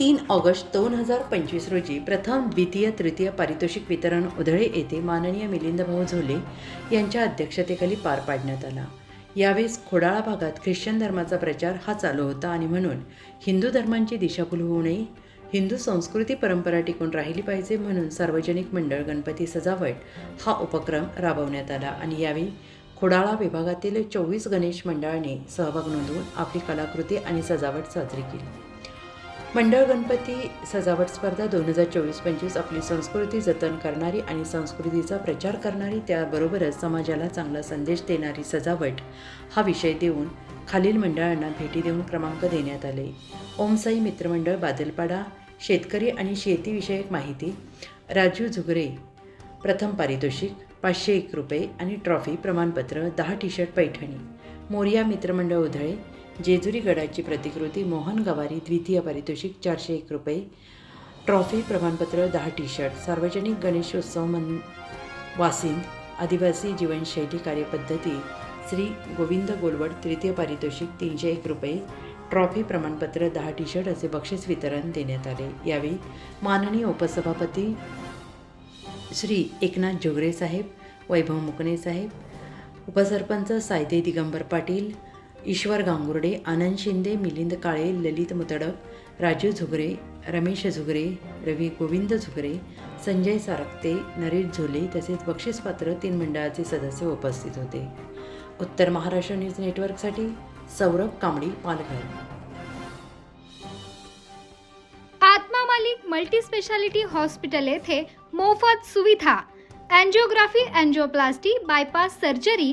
तीन ऑगस्ट दोन हजार पंचवीस रोजी प्रथम द्वितीय तृतीय पारितोषिक वितरण उधळे येथे माननीय मिलिंदभाऊ झोले यांच्या अध्यक्षतेखाली पार पाडण्यात आला. यावेळेस खोडाळा भागात ख्रिश्चन धर्माचा प्रचार हा चालू होता आणि म्हणून हिंदू धर्मांची दिशाभूल होऊ नये हिंदू संस्कृती परंपरा टिकून राहिली पाहिजे म्हणून सार्वजनिक मंडळ गणपती सजावट हा उपक्रम राबवण्यात आला आणि यावेळी खोडाळा विभागातील चोवीस गणेश मंडळाने सहभाग नोंदवून आपली कलाकृती आणि सजावट साजरी केली. मंडळ गणपती सजावट स्पर्धा दोन हजार चोवीस पंचवीस आपली संस्कृती जतन करणारी आणि संस्कृतीचा प्रचार करणारी त्याबरोबरच समाजाला चांगला संदेश देणारी सजावट हा विषय देऊन खालील मंडळांना भेटी देऊन क्रमांक देण्यात आले. ओमसाई मित्रमंडळ बादलपाडा शेतकरी आणि शेतीविषयक माहिती राजू झुगरे प्रथम पारितोषिक पाचशे एक रुपये आणि ट्रॉफी प्रमाणपत्र दहा टी शर्ट पैठणी मोरिया मित्रमंडळ उधळे जेजुरी गडाची प्रतिकृती मोहन गवारी द्वितीय पारितोषिक चारशे एक रुपये. ट्रॉफी प्रमाणपत्र दहा टी शर्ट सार्वजनिक गणेशोत्सव मन वासिंद आदिवासी जीवनशैली कार्यपद्धती श्री गोविंद गोलवड तृतीय पारितोषिक तीनशे एक रुपये. ट्रॉफी प्रमाणपत्र दहा टी शर्ट असे बक्षीस वितरण देण्यात आले. यावेळी माननीय उपसभापती श्री एकनाथ जोगरे साहेब वैभव मुकणे साहेब उपसरपंच सायदे दिगंबर पाटील ईश्वर गांगुर्डे आनंद शिंदे मिलिंद काळे ललित मुतडक राजू झुगरे रमेश झुगरे रवी गोविंद झुगरे संजय सारक्ते नरेश झोले तसेच बक्षीसपात्र तीन मंडळाचे सदस्य उपस्थित होते. उत्तर महाराष्ट्र न्यूज नेटवर्कसाठी Saurabh Kambadi Palghar. Atma Malik multi speciality hospital येथे मोफत सुविधा अँजिओग्राफी अँजिओप्लास्टी बायपास सर्जरी